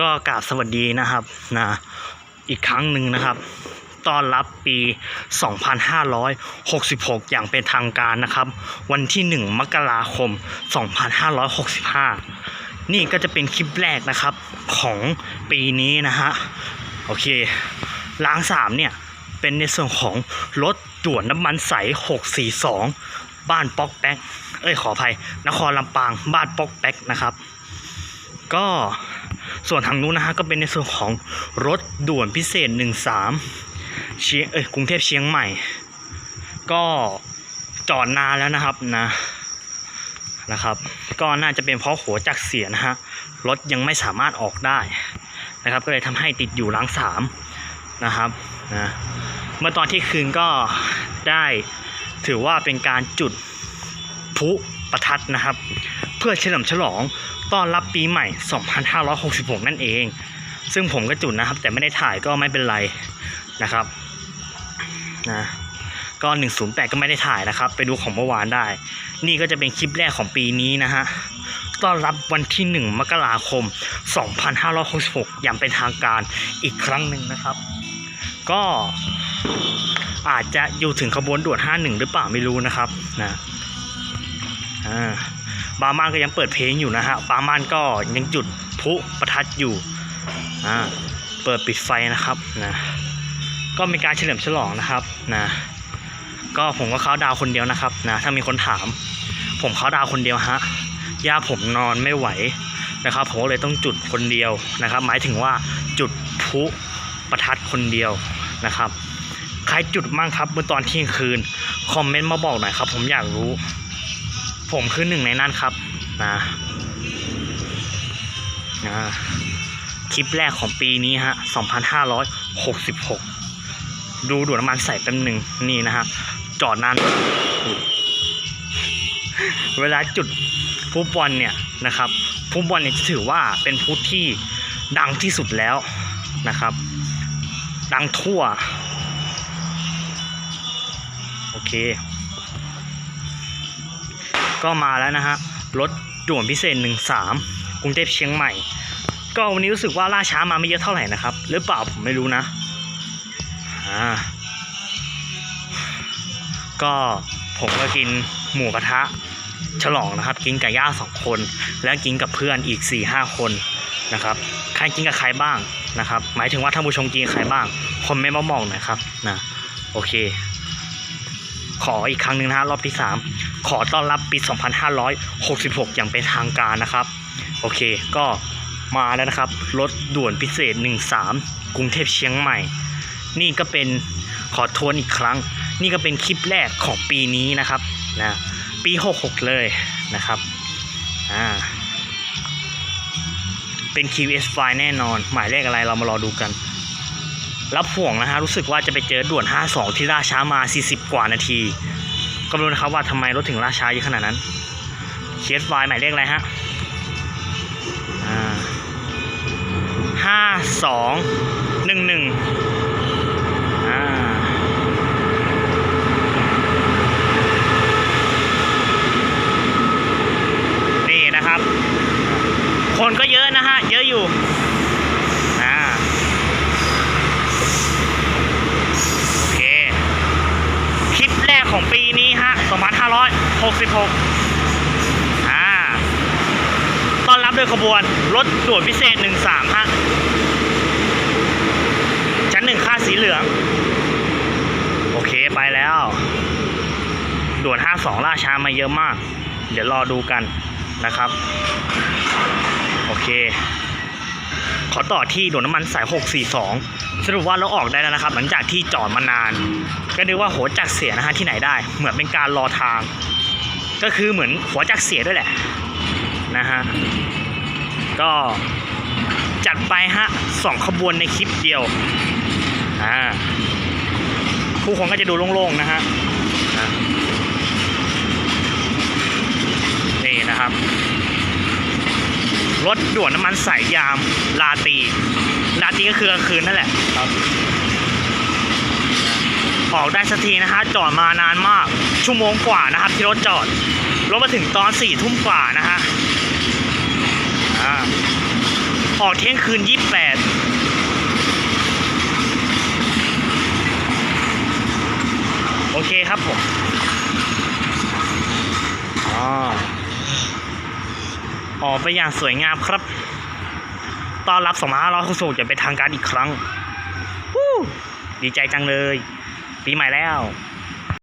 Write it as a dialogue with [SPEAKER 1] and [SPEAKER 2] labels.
[SPEAKER 1] ก็กราบสวัสดีนะครับนะอีกครั้งหนึ่งนะครับต้อนรับปี 2566 อย่างเป็นทางการนะครับ วันที่ 1 มกราคม 2565 นี่ก็จะเป็นคลิปแรกนะครับของปีนี้นะฮะ โอเค ล้างสามเนี่ย เป็นในส่วนของรถด่วนน้ำมันใส 642 บ้านป๊อกแป๊ก เอ้ยขออภัย นครลำปาง บ้านป๊อกแป๊กนะครับ ก็ ส่วนทางนู้นนะฮะก็เป็นในส่วนของรถด่วนพิเศษ 13เชียงเอ้ยกรุงเทพเชียงใหม่ ก็จอดนานแล้วนะครับนะนะครับ ก็น่าจะเป็นเพราะหัวจักรเสียนะฮะรถยังไม่สามารถออกได้นะครับ ก็เลยทำให้ติดอยู่ล้างสามนะครับนะเมื่อตอนที่คืนก็ได้ถือว่าเป็นการจุดพุประทัดนะครับ พื่อเฉลิมฉลองต้อนรับปีใหม่ 2566 นั่นเอง ซึ่งผมก็จุดนะครับ แต่ไม่ได้ถ่ายก็ไม่เป็นไรนะครับนะก็ 108 ก็ไม่ได้ถ่ายนะครับ ไปดูของเมื่อวานได้ นี่ก็จะเป็นคลิปแรกของปีนี้นะฮะต้อนรับวันที่ 1 มกราคม 2566 อย่างเป็นทางการอีกครั้งหนึ่งนะครับ ก็อาจจะอยู่ถึงขบวนด่วน 51 หรือเปล่าไม่รู้นะครับนะอ่า บางบ้านก็ยังเปิดเพลงอยู่นะฮะบางบ้านก็ยังจุดพุประทัดอยู่อ่าเปิดปิดไฟนะครับนะก็มีการเฉลิมฉลองนะครับนะก็ผมก็เขาดาวคนเดียวนะครับนะถ้ามีคนถาม ผมเขาดาวคนเดียวฮะย่าผมนอนไม่ไหวนะครับผมก็เลยต้องจุดคนเดียวนะครับ หมายถึงว่าจุดพุประทัดคนเดียวนะครับ ใครจุดมั่งครับเมื่อตอนเที่ยงคืน คอมเมนต์มาบอกหน่อยครับ ผมอยากรู้ ผมคือหนึ่งในนั้นครับนะนะคลิปแรกของปีนี้ฮะ 2566 ดูดูดน้ำมันใส่แป๊บหนึ่งนี่นะฮะ จอดนาน เวลาจุดฟุตบอลเนี่ยนะครับฟุตบอลเนี่ยจะถือว่าเป็นฟุตที่ดังที่สุดแล้วนะครับ ดังทั่ว โอเค ก็มาแล้วนะฮะรถด่วนพิเศษ 13กรุงเทพเชียงใหม่ ก็วันนี้รู้สึกว่าล่าช้ามาไม่เยอะเท่าไหร่นะครับ หรือเปล่าผมไม่รู้นะอ่าก็ผมก็กินหมูกระทะฉลองนะครับ กินกับย่าสองคน แล้วกินกับเพื่อนอีก4ี่ห้าคนนะครับใครกินกับใครบ้างนะครับ หมายถึงว่าท่านผู้ชมกินกับใครบ้างคอมเมนต์มาบอกหน่อยครับนะโอเค ขออีกครั้งหนึ่งนะฮะรอบที่ 3 ขอต้อนรับปี 2566 อย่างเป็นทางการนะครับ โอเคก็มาแล้วนะครับ รถด่วนพิเศษ 13 กรุงเทพเชียงใหม่ นี่ก็เป็นขอทวนอีกครั้ง นี่ก็เป็นคลิปแรกของปีนี้นะครับนะปี 66 เลยนะครับอ่าเป็น QS ไฟแน่นอน หมายเลขอะไรเรามารอดูกัน รับห่วงนะฮะรู้สึกว่าจะไปเจอด่วน 52 ที่ล่าช้ามา 40 กว่านาที ก็รู้นะครับว่าทำไมรถถึงล่าช้าเยอะขนาดนั้นเคสไฟหมายเลขอะไรฮะห้าสองหนึ่งหนึ่งนี่นะครับ คนก็เยอะนะฮะ เยอะอยู่โอเคคลิปแรกของปีนี้ 2566 อ่าต้อนรับโดยขบวน รถด่วนพิเศษ 13ฮะชั้นหนึ่งค่าสีเหลือง โอเคไปแล้ว ด่วน 52 ล่าช้ามาเยอะมาก เดี๋ยวรอดูกันนะครับ โอเค ขอต่อที่ด่วนน้ำมันสาย 642 สรุปว่าเราออกได้แล้วนะครับ หลังจากที่จอดมานาน ก็นึกว่าหัวจักรเสียนะฮะที่ไหนได้ เหมือนเป็นการรอทาง ก็คือเหมือนหัวจักรเสียด้วยแหละนะฮะก็จัดไปฮะสองขบวนในคลิปเดียวอ่าผู้คนก็จะดูโล่งๆนะฮะนี่นะครับ รถด่วนน้ำมันสายยามลาตีลาตีก็คือกลางคืนนั่นแหละครับออกได้สักทีนะฮะจอดมานานมาก ชั่วโมงกว่านะครับ ที่รถจอด รถมาถึงตอนสี่ทุ่มกว่านะฮะอ่าพออกเที่ยงคืนยี่แปดโอเคครับผมอ๋อ ออกไปอย่างสวยงามครับ ต้อนรับ2566จะเป็นทางการอีกครั้ง ดีใจจังเลย ปีใหม่แล้ว